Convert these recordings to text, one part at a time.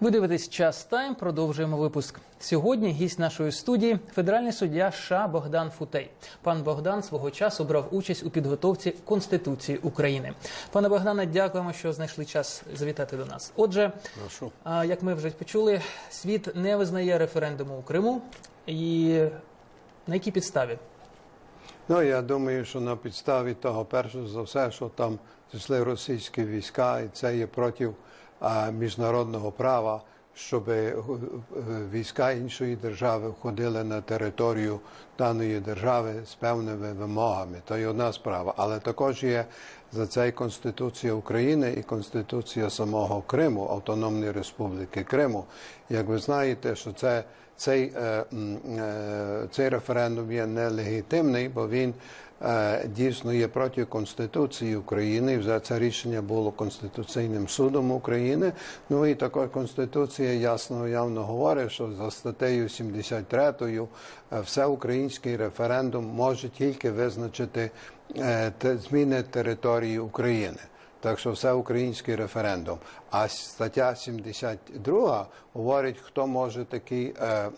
Ви дивитесь час тайм. Продовжуємо випуск. Сьогодні гість нашої студії федеральний суддя США Богдан Футей. Пан Богдан свого часу брав участь у підготовці Конституції України. Пане Богдане, дякуємо, що знайшли час завітати до нас. Отже, Прошу. як ми вже почули, світ не визнає референдуму у Криму. І на якій підставі? Ну я думаю, що на підставі того, перше за все, що там зійшли російські війська, і це є проти міжнародного права, щоб е, е, війська іншої держави входили на територію даної держави з певними вимогами. То є одна справа. Але також є за це і Конституція України і Конституція самого Криму, Автономної Республіки Криму. Як ви знаєте, що це цей, е, цей референдум є нелегітимний, бо він дійсно є проти Конституції України. Вже це рішення було Конституційним судом України. Ну і також Конституція ясно явно говорить, що за статтею 73 е, всеукраїнський референдум може тільки визначити е, зміни території України. Так що все український референдум. А стаття 72 говорить, хто може такий е, е,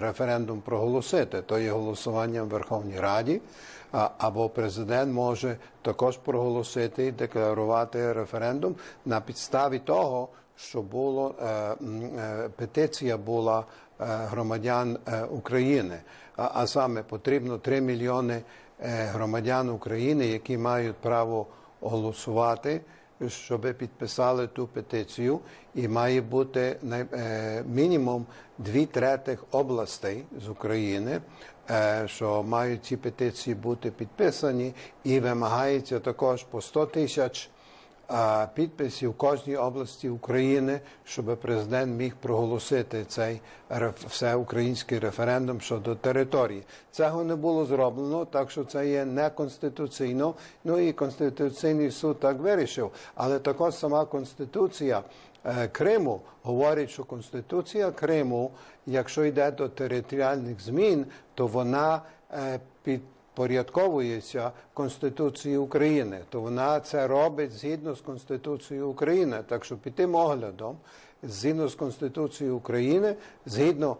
референдум проголосити. То є голосування в Верховній Раді, або президент може також проголосити і декларувати референдум на підставі того, що було е, петиція була громадян України. А, саме потрібно 3 мільйони громадян України, які мають право голосувати, щоб підписали ту петицію, і має бути е, мінімум дві третіх областей з України, е, що мають ці петиції бути підписані, і вимагається також по 100 тисяч підписів в кожній області України, щоб президент міг проголосити цей всеукраїнський референдум щодо території. Цього не було зроблено, так що це є неконституційно. Ну і Конституційний суд так вирішив. Але також сама Конституція е, Криму говорить, що Конституція Криму, якщо йде до територіальних змін, то вона е, під порядковується Конституцією України, то вона це робить згідно з Конституцією України. Так що під тим оглядом, згідно з Конституцією України, згідно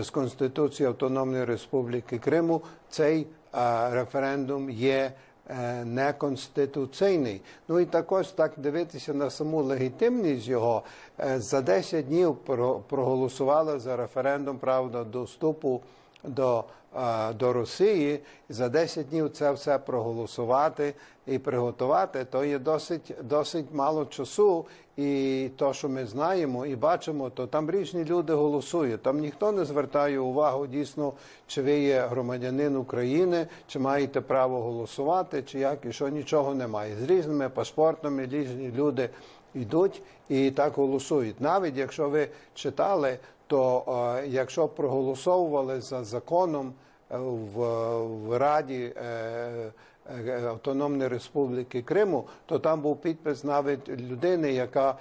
з Конституцією Автономної Республіки Криму, цей а, референдум є е, неконституційний. Ну і також так дивитися на саму легітимність його. Е, За 10 днів про- проголосували за референдум правда до вступу до, е, до Росії. За 10 днів це все проголосувати і приготувати, то є досить, досить мало часу. І то, що ми знаємо і бачимо, то там різні люди голосують. Там ніхто не звертає увагу дійсно, чи ви є громадянин України, чи маєте право голосувати, чи як, і що нічого немає. З різними паспортами різні люди йдуть і так голосують. Навіть якщо ви читали, то е, якщо проголосовували за законом е, в, в Раді е, Автономної Республіки Криму, то там був підпис навіть людини, яка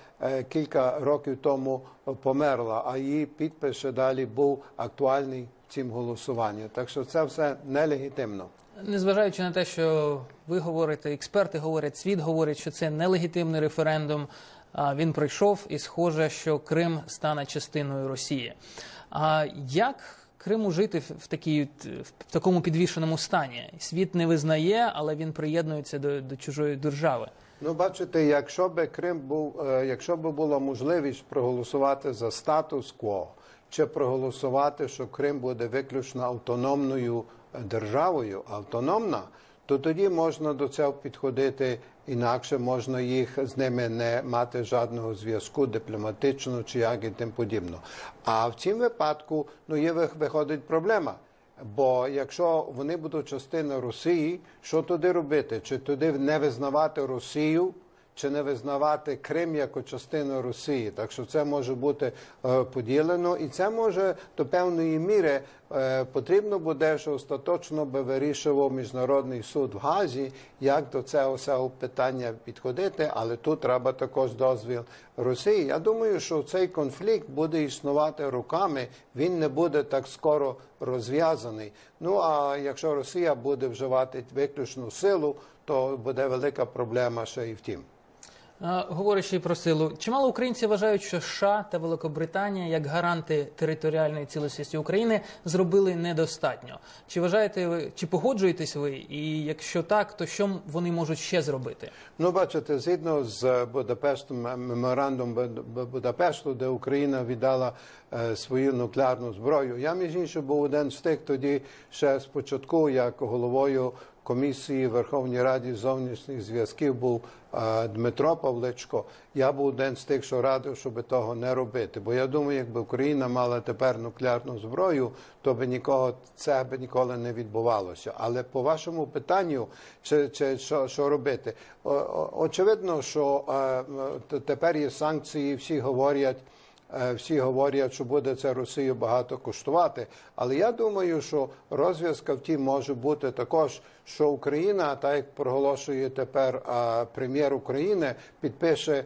кілька років тому померла, а її підпис ще далі був актуальний в цім голосуванні. Так що це все нелегітимно. Незважаючи на те, що ви говорите, експерти говорять, світ говорить, що це нелегітимний референдум. Він пройшов, і схоже, що Крим стане частиною Росії. А як Криму жити в такій в такому підвішеному стані? Світ не визнає, але він приєднується до, до чужої держави. Ну, бачите, якщо би Крим був, е, якщо би була можливість проголосувати за статус-кво, чи проголосувати, що Крим буде виключно автономною державою, автономна, то тоді можна до цього підходити інакше, можна їх з ними не мати жодного зв'язку дипломатичного чи як і тим подібно. А в цім випадку ну є виходить проблема. Бо якщо вони будуть частиною Росії, що туди робити? Чи туди не визнавати Росію, чи не визнавати Крим як частину Росії? Так що це може бути е, поділено, і це може до певної міри потрібно буде, що остаточно би вирішував міжнародний суд в Газі, як до цього питання підходити, але тут треба також дозвіл Росії. Я думаю, що цей конфлікт буде існувати роками, він не буде так скоро розв'язаний. Ну а якщо Росія буде вживати виключну силу, то буде велика проблема ще і в тім. Говорячи про силу, чимало українців вважають, що США та Великобританія, як гаранти територіальної цілісності України, зробили недостатньо. Чи вважаєте ви, чи погоджуєтесь ви? І якщо так, то що вони можуть ще зробити? Ну, бачите, згідно з Будапештом, меморандум Буд- Будапешту, де Україна віддала е, свою нуклеарну зброю. Я, між іншим, був один з тих тоді ще спочатку, як головою комісії Верховній Раді зовнішніх зв'язків був е, Дмитро Павличко. Я був один з тих, що радив, щоб того не робити. Бо я думаю, якби Україна мала тепер нуклеарну зброю, то би нікого це би ніколи не відбувалося. Але по вашому питанню, чи, чи що, що робити? О- Очевидно, що е, тепер є санкції, всі говорять. Е, Всі говорять, що буде це Росію багато коштувати. Але я думаю, що розв'язка в тім може бути також, що Україна, так як проголошує тепер е, прем'єр України, підпише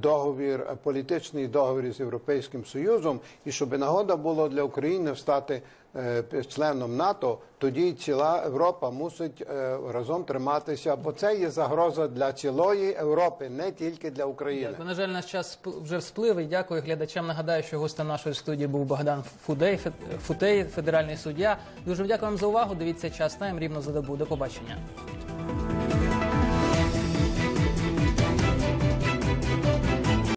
договір, е, політичний договір з Європейським Союзом, і щоб нагода була для України стати е, членом НАТО, тоді ціла Європа мусить е, разом триматися, бо це є загроза для цілої Європи, не тільки для України. Дякую. На жаль, наш час вже сплив. Дякую глядачам. Нагадаю, що гостем нашої студії був Богдан Фудей, Футей, федеральний суддя. Дуже дякую вам за увагу. Дивіться час тайм рівно за добу. До побачення.